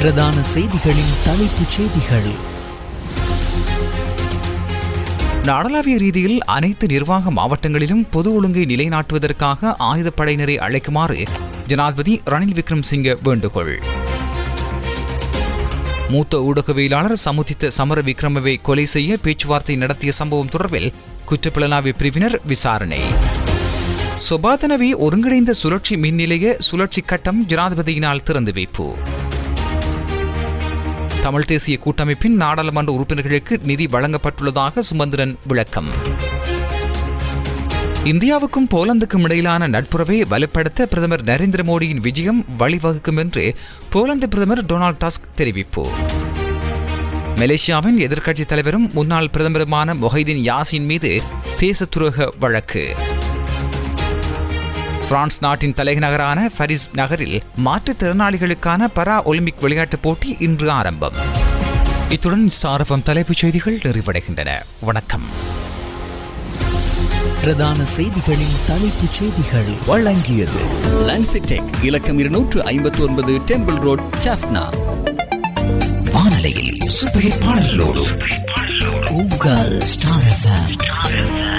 பிரதான செய்திகளின் தலைப்புச் செய்திகள். நாடளாவிய ரீதியில் அனைத்து நிர்வாக மாவட்டங்களிலும் பொது ஒழுங்கை நிலைநாட்டுவதற்காக ஆயுதப்படையினரை அழைக்குமாறு ஜனாதிபதி ரணில் விக்ரம்சிங்க வேண்டுகோள். மூத்த ஊடகவியலாளர் சமுதித்த சமர விக்ரமவை கொலை செய்ய பேச்சுவார்த்தை நடத்திய சம்பவம் தொடர்பில் குற்றப்புலனாய்வு பிரிவினர் விசாரணை. சுபாதனவி ஒருங்கிணைந்த சுழற்சி மின்நிலைய சுழற்சி கட்டம் ஜனாதிபதியினால் திறந்து வைப்பு. தமிழ் தேசிய கூட்டமைப்பின் நாடாளுமன்ற உறுப்பினர்களுக்கு நிதி வழங்கப்பட்டுள்ளதாக சுமந்திரன் விளக்கம். இந்தியாவுக்கும் போலந்துக்கும் இடையிலான நட்புறவை வலுப்படுத்த பிரதமர் நரேந்திர மோடியின் விஜயம் வழிவகுக்கும் என்று போலந்து பிரதமர் டொனால்ட் டஸ்க் தெரிவிப்பு. மலேசியாவின் எதிர்க்கட்சித் தலைவரும் முன்னாள் பிரதமருமான மொஹைதீன் யாசின் மீது தேசத்துரோக வழக்கு. பிரான்ஸ் நாட்டின் தலைநகரான பரிஸ் நகரில் மாற்றுத்திறனாளிகளுக்கான பரா ஒலிம்பிக் விளையாட்டுப் போட்டி இன்று ஆரம்பம். இத்துடன் ஸ்டாரஃபம் தலைப்புச் செய்திகள் நிறைவடைகின்றன. வணக்கம். பிரதான செய்திகளின் தலைப்புச் செய்திகள் வழங்கியது. லான்சிடெக் இலக்கம் இருநூற்று ஐம்பத்தி ஒன்பது டெம்பிள் ரோட் சாஃப்னா வானலையில் ஹிட் பாடல்களோடு. உங்கள் ஸ்டார் எஃப்எம்